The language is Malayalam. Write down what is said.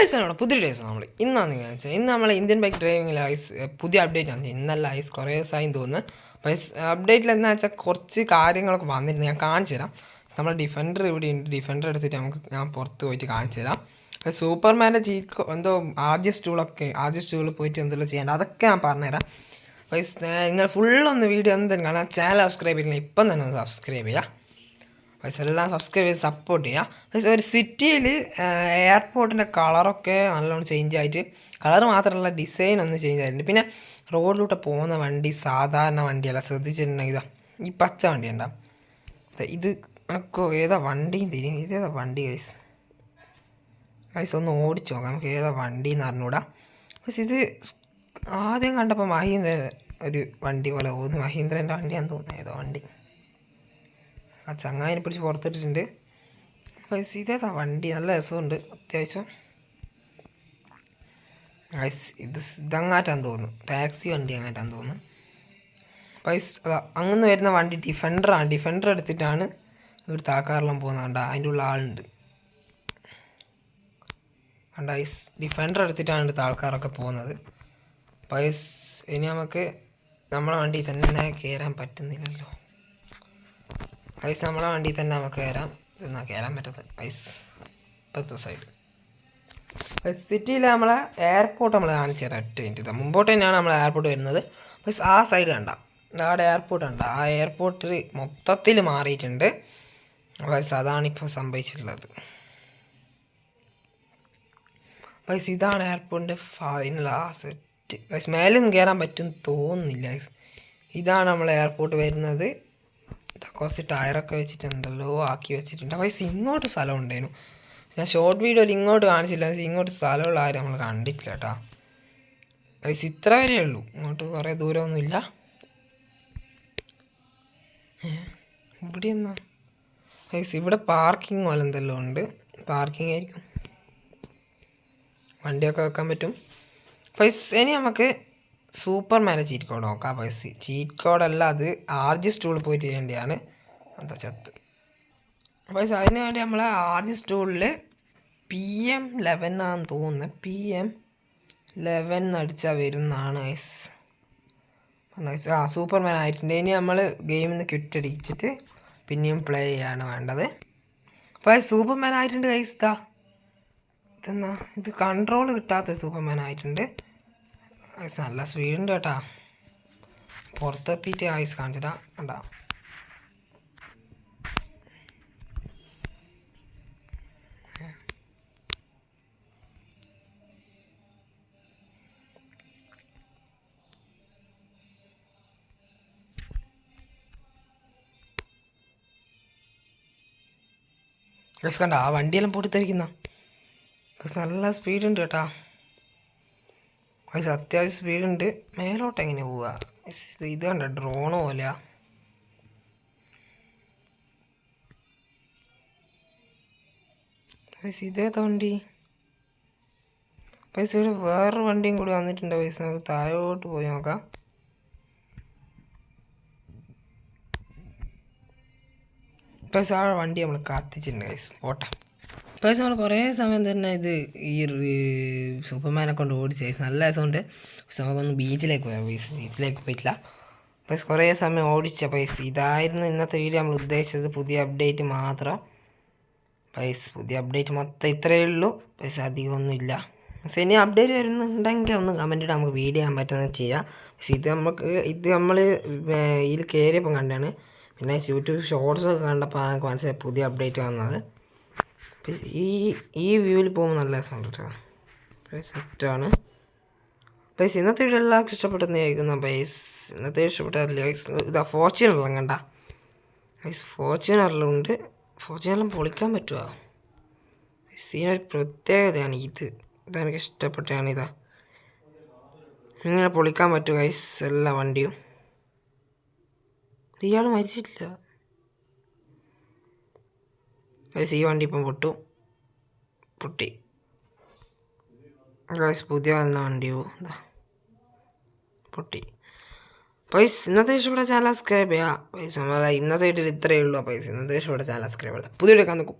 ഹലോ പുതിയ ഡേയ്സ് നമ്മൾ ഇന്നാന്ന് വെച്ചാൽ ഇന്ന് നമ്മൾ ഇന്ത്യൻ ബൈക്ക് ഡ്രൈവിംഗിൽ ഐസ് പുതിയ അപ്ഡേറ്റ് ആണ് ഇന്നല്ല ഐസ് കുറേ ദിവസമായി തോന്നുന്നു. അപ്പോൾ അപ്ഡേറ്റിൽ എന്താ വെച്ചാൽ കുറച്ച് കാര്യങ്ങളൊക്കെ വന്നിരുന്നു. ഞാൻ കാണിച്ചു തരാം. നമ്മൾ ഡിഫൻഡർ ഇവിടെ ഉണ്ട് ഡിഫൻഡർ എടുത്തിട്ട് നമുക്ക് ഞാൻ പുറത്ത് പോയിട്ട് കാണിച്ചു തരാം. സൂപ്പർമാന്റെ ചീറ്റ് എന്തോ ആദ്യ സ്റ്റൂളൊക്കെ ആദ്യ സ്റ്റൂളിൽ പോയിട്ട് എന്തെല്ലാം ചെയ്യേണ്ട. അതൊക്കെ ഞാൻ പറഞ്ഞുതരാം. അപ്പോൾ നിങ്ങൾ ഫുള്ളൊന്ന് വീഡിയോ എന്തെങ്കിലും കാണാം ചാനൽ സബ്സ്ക്രൈബ് ചെയ്യണം. ഇപ്പം തന്നെ സബ്സ്ക്രൈബ് ചെയ്യുക പൈസ എല്ലാം സബ്സ്ക്രൈബ് ചെയ്ത് സപ്പോർട്ട് ചെയ്യുക ഒരു സിറ്റിയിൽ എയർപോർട്ടിന്റെ കളറൊക്കെ നല്ലോണം ചേഞ്ച് ആയിട്ട് കളർ മാത്രമല്ല ഡിസൈൻ ഒന്ന് ചേഞ്ച് ആയിട്ടുണ്ട്. പിന്നെ റോഡിലൂടെ പോകുന്ന വണ്ടി സാധാരണ വണ്ടിയല്ല ശ്രദ്ധിച്ചിട്ടുണ്ടെങ്കിൽ ഇതാ ഈ പച്ച വണ്ടി ഉണ്ടാവും ഇത് നമുക്കോ ഏതാ വണ്ടിയും തിരിയും ഇതേതാ വണ്ടി കൈസ് കൈസ് ഒന്ന് ഓടിച്ചു നോക്കാം നമുക്ക് ഏതാ വണ്ടി എന്ന് അറിഞ്ഞൂടാ. പക്ഷെ ഇത് ആദ്യം കണ്ടപ്പോൾ മഹീന്ദ്ര ഒരു വണ്ടി പോലെ തോന്നുന്നു മഹീന്ദ്രന്റെ വണ്ടിയാണെന്ന് തോന്നുന്നു ഏതോ വണ്ടി. ആ ചങ്ങായിനെ പിടിച്ച് പുറത്തിട്ടിട്ടുണ്ട്. ഗൈസ് ഇതേതാ വണ്ടി നല്ല രസമുണ്ട്. അത്യാവശ്യം. ഐസ് ഇത് ഇതങ്ങാറ്റാന്ന് തോന്നുന്നു. ടാക്സി വണ്ടി അങ്ങാറ്റാന്ന് തോന്നുന്നു. പൈസ അതാ അങ്ങനെ വരുന്ന വണ്ടി ഡിഫൻഡറാണ് ഡിഫൻഡർ എടുത്തിട്ടാണ് ഇവർ താക്കാറെല്ലാം പോകുന്നത്. കണ്ടാ അതിന്റെ ഉള്ള ആളുണ്ട്. കണ്ട ഐസ് ഡിഫൻഡർ എടുത്തിട്ടാണ് ഇവിടുത്തെ ആൾക്കാരൊക്കെ പോകുന്നത്. പൈസ് ഇനി നമുക്ക് നമ്മളെ വണ്ടി തന്നെ കയറാൻ പറ്റുന്നില്ലല്ലോ. ഐസ് നമ്മളെ വണ്ടിയിൽ തന്നെ നമുക്ക് കയറാം. ഇതെന്നാ കയറാൻ പറ്റത്ത് ഐസ് ഇപ്പോഴത്തെ സൈഡ് ഐസ് സിറ്റിയിൽ നമ്മളെ എയർപോർട്ട് നമ്മൾ കാണിച്ചു തരാം. ഒറ്റ മിനിറ്റ് മുമ്പോട്ട് തന്നെയാണ് നമ്മൾ എയർപോർട്ട് വരുന്നത്. ഐസ് ആ സൈഡ് കണ്ട. അവിടെ എയർപോർട്ട് കണ്ട ആ എയർപോർട്ടിൽ മൊത്തത്തിൽ മാറിയിട്ടുണ്ട്. ഐസ് അതാണിപ്പോൾ സംഭവിച്ചിട്ടുള്ളത്. ഐസ് ഇതാണ് എയർപോർട്ടിന്റെ ഫൈനൽ ആ സെറ്റ് ഐസ് മേലും കയറാൻ പറ്റും തോന്നുന്നില്ല. ഇതാണ് നമ്മൾ എയർപോർട്ട് വരുന്നത്. കുറച്ച് ടയറൊക്കെ വെച്ചിട്ട് എന്തല്ലോ ആക്കി വെച്ചിട്ടുണ്ട്. അപ്പോൾ ഇങ്ങോട്ട് സ്ഥലം ഉണ്ടായിരുന്നു ഞാൻ ഷോർട്ട് വീഡിയോയിൽ ഇങ്ങോട്ട് കാണിച്ചില്ല. ഇങ്ങോട്ട് സ്ഥലമുള്ള ആരും നമ്മൾ കണ്ടിട്ടില്ല കേട്ടോ. പൈസ ഇത്ര വരെ ഉള്ളൂ. ഇങ്ങോട്ട് കുറേ ദൂരമൊന്നുമില്ല ഇവിടെ എന്നാ പൈസ ഇവിടെ പാർക്കിംഗ് പോലെ എന്തെല്ലാം ഉണ്ട്. പാർക്കിംഗ് ആയിരിക്കും. വണ്ടിയൊക്കെ വെക്കാൻ പറ്റും. പൈസ ഇനി നമുക്ക് സൂപ്പർമാനെ ചീറ്റ് കോഡ് നോക്കാം. പൈസ ചീറ്റ് കോഡല്ല അത് ആർജി സ്റ്റൂളിൽ പോയിട്ട് ചെയ്യേണ്ടതാണ്. എന്താ ചത്ത്. പൈസ അതിന് വേണ്ടി നമ്മൾ ആർജി സ്റ്റൂളിൽ പി എം ലെവൻ ആണെന്ന് തോന്നുന്നത് പി എം ലെവൻ അടിച്ചാൽ വരുന്നതാണ് ഐസ് ആ സൂപ്പർമാൻ ആയിട്ടുണ്ട്. ഇനി നമ്മൾ ഗെയിമിൽ നിന്ന് ക്വിറ്റ് അടിച്ചിട്ട് പിന്നെയും പ്ലേ ചെയ്യാണ് വേണ്ടത്. അപ്പോൾ സൂപ്പർമാൻ ആയിട്ടുണ്ട് കൈസ് ഇതാ ഇതെന്നാ ഇത് കൺട്രോൾ കിട്ടാത്ത സൂപ്പർമാൻ ആയിട്ടുണ്ട്. ഐസ് നല്ല സ്പീഡുണ്ട് കേട്ടാ. പുറത്തെത്തിയിട്ട് ഐസ് കാണിച്ചിട്ടാ കണ്ടാ. കണ്ട ആ വണ്ടിയെല്ലാം പൊട്ടിത്തെറിക്കുന്ന. നല്ല സ്പീഡുണ്ട് കേട്ടാ. ഐസ് അത്യാവശ്യം സ്പീഡുണ്ട്. മേലോട്ട് എങ്ങനെ പോവുക ഇത് കണ്ട? ഡ്രോൺ പൈസ ഇതേതാ വണ്ടി? പൈസ ഇവിടെ വേറൊരു വണ്ടിയും കൂടി വന്നിട്ടുണ്ട്. പൈസ നമുക്ക് താഴോട്ട് പോയി നോക്കാം. പൈസ ആ വണ്ടി നമ്മൾ കാത്തിച്ചിട്ടുണ്ട്. പൈസ പോട്ടെ. പൈസ നമ്മൾ കുറേ സമയം തന്നെ ഇത് ഈ സൂപ്പർമാനെ കൊണ്ട് ഓടിച്ച് നല്ല രസമുണ്ട്. പക്ഷെ നമുക്കൊന്ന് ബീച്ചിലേക്ക് പോയാൽ പൈസ ബീച്ചിലേക്ക് പോയിട്ടില്ല. പക്ഷേ കുറേ സമയം ഓടിച്ച പൈസ ഇതായിരുന്നു ഇന്നത്തെ വീഡിയോ നമ്മൾ ഉദ്ദേശിച്ചത് പുതിയ അപ്ഡേറ്റ് മാത്രം. പൈസ പുതിയ അപ്ഡേറ്റ് മൊത്തം ഇത്രയേ ഉള്ളൂ. പൈസ അധികമൊന്നുമില്ല പക്ഷേ ഇനി അപ്ഡേറ്റ് വരുന്നുണ്ടെങ്കിൽ ഒന്ന് കമന്റ് ഇടാൻ നമുക്ക് വീഡിയോ ചെയ്യാൻ പറ്റുന്നത് ചെയ്യാം. പക്ഷേ ഇത് നമുക്ക് ഇത് നമ്മൾ ഇതിൽ കയറിയപ്പം കണ്ടാണ്. പിന്നെ യൂട്യൂബ് ഷോർട്സ് ഒക്കെ കണ്ടപ്പോൾ മനസ്സിലായി പുതിയ അപ്ഡേറ്റ് വന്നത്. ഈ ഈ വ്യൂവിൽ പോകുമ്പോൾ നല്ല രസമുണ്ട് കേട്ടോ സെറ്റാണ് പൈസ ഇന്നത്തെ വീഡിയോ എല്ലാവർക്കും ഇഷ്ടപ്പെട്ടെന്ന് ചോദിക്കുന്ന പൈസ ഇന്നത്തെ ഇഷ്ടപ്പെട്ട ഇതാ ഫോർച്യൂണറെല്ലാം കണ്ട. പൈസ ഫോർച്യൂണറിലുണ്ട് ഫോർച്യൂണറിലും പൊളിക്കാൻ പറ്റുമോ ഇതിനൊരു പ്രത്യേകതയാണ് ഇത്. ഇതെനിക്ക് ഇഷ്ടപ്പെട്ടതാണ് ഇതാ. ഇങ്ങനെ പൊളിക്കാൻ പറ്റും ഗൈസ് എല്ലാ വണ്ടിയും. ഇയാൾ മരിച്ചിട്ടില്ല. ഗൈസ് ഈ വണ്ടി ഇപ്പം പൊട്ടു. പൊട്ടി. ഗൈസ് പുതിയ വന്ന വണ്ടിയോ എന്താ പൊട്ടി. പൈസ ഇന്നത്തെ ഇഷ്ടപ്പെട്ട ചാനൽ സബ്സ്ക്രൈബ് ചെയ്യുക പൈസ ഇന്നത്തെ വീട്ടിൽ ഇത്രയേ ഉള്ളൂ. പൈസ ഇന്നത്തെ ഇഷ്ടപ്പെട്ട ചാനൽ സബ്സ്ക്രൈബ് ചെയ്യുക പുതിയ കാണുന്നു